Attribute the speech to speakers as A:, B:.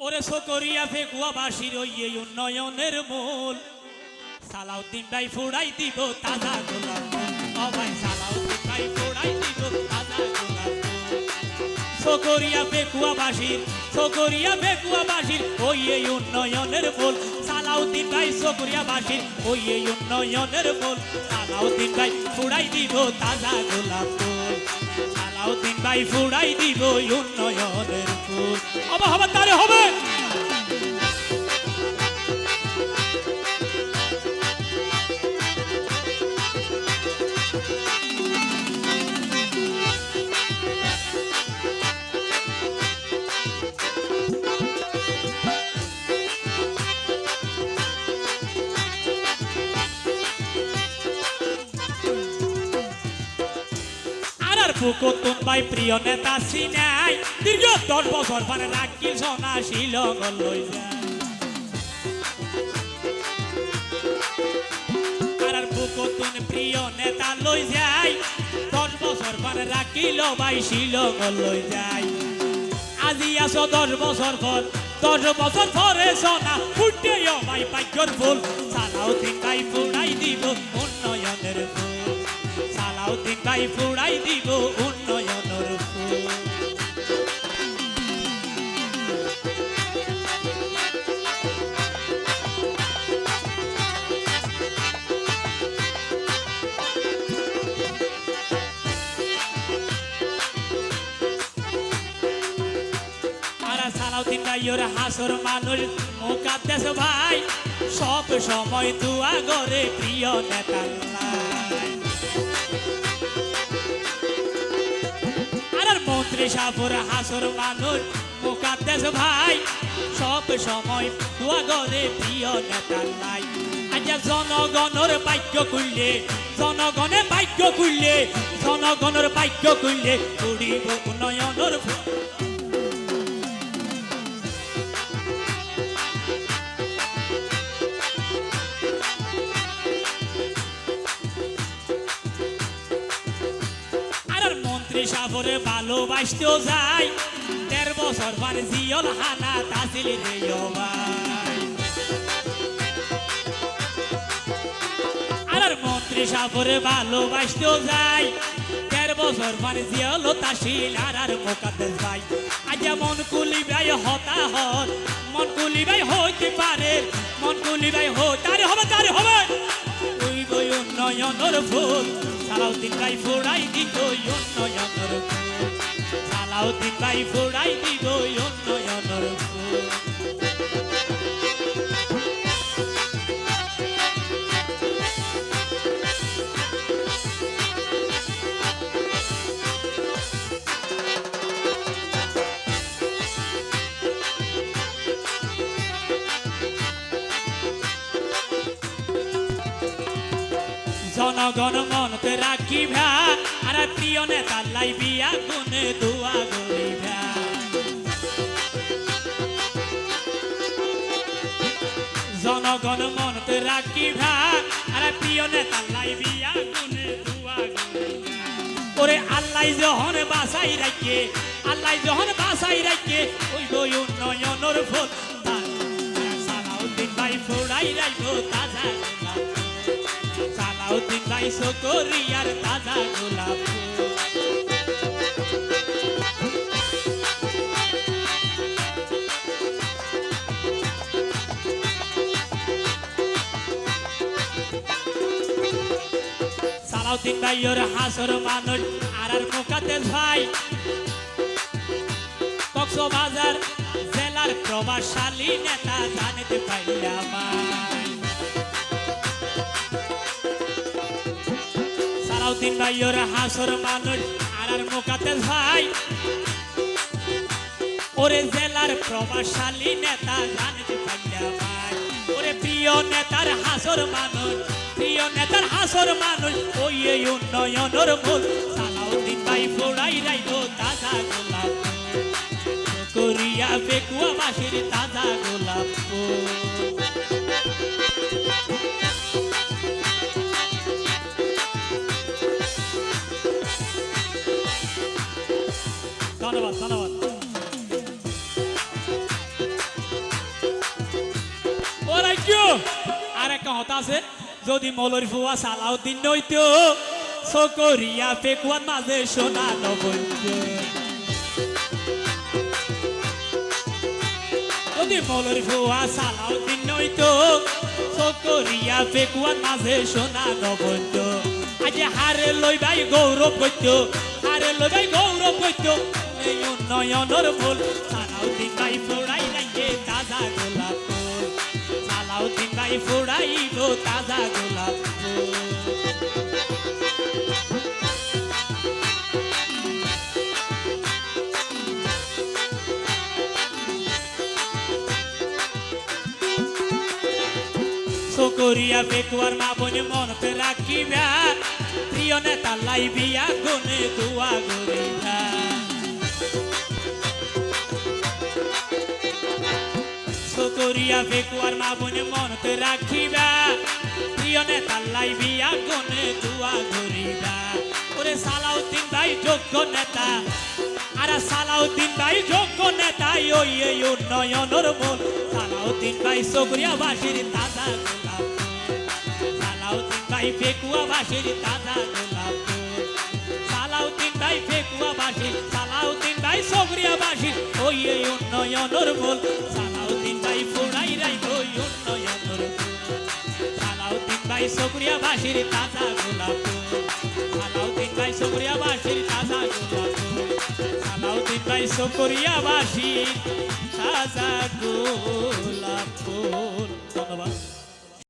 A: ওরে সকরিয়া ফেকুয়া বাসির ওই উন্নয়নের মূল। সালাউদ্দিন ভাই ফুড়াই দিব তাজা গোলাপ ভাই সালাউদ্দিন ভাই ফুড়াই দিব তাজা গোলাপ সকরিয়া ফেকুয়া বাসির সকরিয়া ফেকুয়া বাসির ওই এই উন্নয়নের ফুল সালাউদ্দিন ভাই সকরিয়া বাসির ওই এই উন্নয়নের ফুল সালাউদ্দিন ভাই ফুড়াই দিব তাজা গোলাপ ভাই ফুড়াই দিব উন্নয়নের ফুল। হবে হবে। ফুকতুন ভাই প্রিয় নেতা সিনাই। দীর্ঘ দশ বছর মানে রাখিল সোনা শিলং লই যায়। ফুকতুন প্রিয় নেতা লই যায়। দশ বছর মানে রাখিল ভাই শিলং লই যায়। আজি আছো দশ বছর পর, দশ বছর পরে সোনা ফুটে ভাই ভাগ্যর ফুল। সালাউদ্দিন ভাই ফুড়াই দিব উন্নয়নের ফুল। ভাই ফুড়াই দিব উন্নয়নের হাসর মানুষ মুকাদ্দেশ ভাই। সব সময় দুয়া গরে প্রিয় নেতা আর মন্ত্রী সাপুর হাসর মানুষ মুকাদ্দেশ ভাই। সব সময় দোয়া গরে প্রিয় নেতা নাই। আজ জনগণের বাক্য করলে জনগণের বাক্য করলে জনগণের বাক্য করলে উড়িব উন্নয়নের সাবরে ভালোবাসতেও যায়। দেড় বছর মানে জিয়ল হানা তাসিল আর মন্ত্রী সাবরে ভালোবাসতেও দেড় বছর মানে জিয়ল তাসিল আর আর মোকাদ্দেস ভাই। আজ মন কুলি ভাই হতা হত। মন কুলি ভাই হইতে পারে। মন কুলি ভাই হই তারে হবে তারে হবে। ওই বই উন্নয়নের ফুল। সালাউদ্দিন ভাই ফোড়াই দিত উন্নয়নের ফুল ভাই ফোড়াই দিত উন্নয়নের ফুল জনগণ মনতে রাখিবা। আর প্রিয় নেতা লাইবিয়া গুনে দুয়া গরিবা জনগণ মনতে রাখিবা। আর প্রিয় নেতা লাইবিয়া গুনে দুয়া ওরে আল্লাহ যখন বাসাই রাখে আল্লাহ যখন বাসাই রাখে ওই বই উন্নয়নের ফল সালাউদ্দিন ভাই ফোড়াই রাখব তাজা। ভাই সকরিয়ার তাজা গোলাপ। সালাউদ্দিন ভাই ওর হাসর মানুষ আর আর মুখাতে ভাই কক্সবাজার জেলার প্রভাবশালী নেতা জানিতে পাইলাম সালাউদ্দিন ভাই হাসর মানুষ। আর আর মুখাতে ভাই। ওরে জেলার প্রভাবশালী নেতা জানিতে পাইলাম ওরে প্রিয় নেতার হাসর মানুষ, প্রিয় নেতার হাসর মানুষ, ওই এই উন্নয়নের মূল। সালাউদ্দিন ভাই, ফোড়াই রাইব তাজা গোলাপ। করিয়া বেকুয়া বাসির তাজা গোলাপ। ধন্যবাদ ধন্যবাদ। আর একটা হতা আছে, যদি মৌলরি ফুয়া সালাউদ্দিন নইত সকরিয়া পেকুয়ার মাঝে সোনা নবৈত যদি মৌলরি ফুয়া সালাউদ্দিন নইত সকরিয়া পেকুয়ার মাঝে সোনা নবৈত আজ হারে লই ভাই গৌরব করতো হারে লই গৌরব করতো এই উন্নয়নের ফুল সালাউদ্দিন ভাই ফোড়াই লাগে তাজা গোলাপ ফুল। সালাউদ্দিন ভাই ফোড়াইব তাজা গোলাপ ফুল। সকরিয়া বেকুয়ার মা বনে মনতে রাখিবা প্রিয় নেতা লাইবিয়া গনে দুয়া গরিবা সকরিয়া বেকুয়ার মা বনে মনতে রাখিবা। প্রিয় নেতা লাইবিয়া গনে দুয়া গরিবা ওরে সালাউদ্দিন ভাই, যোগ্য নেতা। আর সালাউদ্দিন ভাই, যোগ্য নেতা, ওই, এই উন্নয়নের মূল। সালাউদ্দিন ভাই সকরিয়া বাসির তাজা গোলাপ। সালাউদ্দিন ভাই ফেকুয়া বাসির তাজা গোলাপ। সালাউদ্দিন ভাই ফেকুয়া বাসির সালাউদ্দিন ভাই সকরিয়া বাসির ওই, এই উন্নয়নের মূল। ভাই ফুড়াই রাই ওই উন্নয়নের মূল সালাউদ্দিন ভাই সবরিয়া বাসির তাজা গোলাপ ফুল। সালাউদ্দিন ভাই সবরিয়া বাসির তাজা গোলাপ ফুল। সালাউদ্দিন ভাই সবরিয়া বাসির তাজা গোলাপ ধন্যবাদ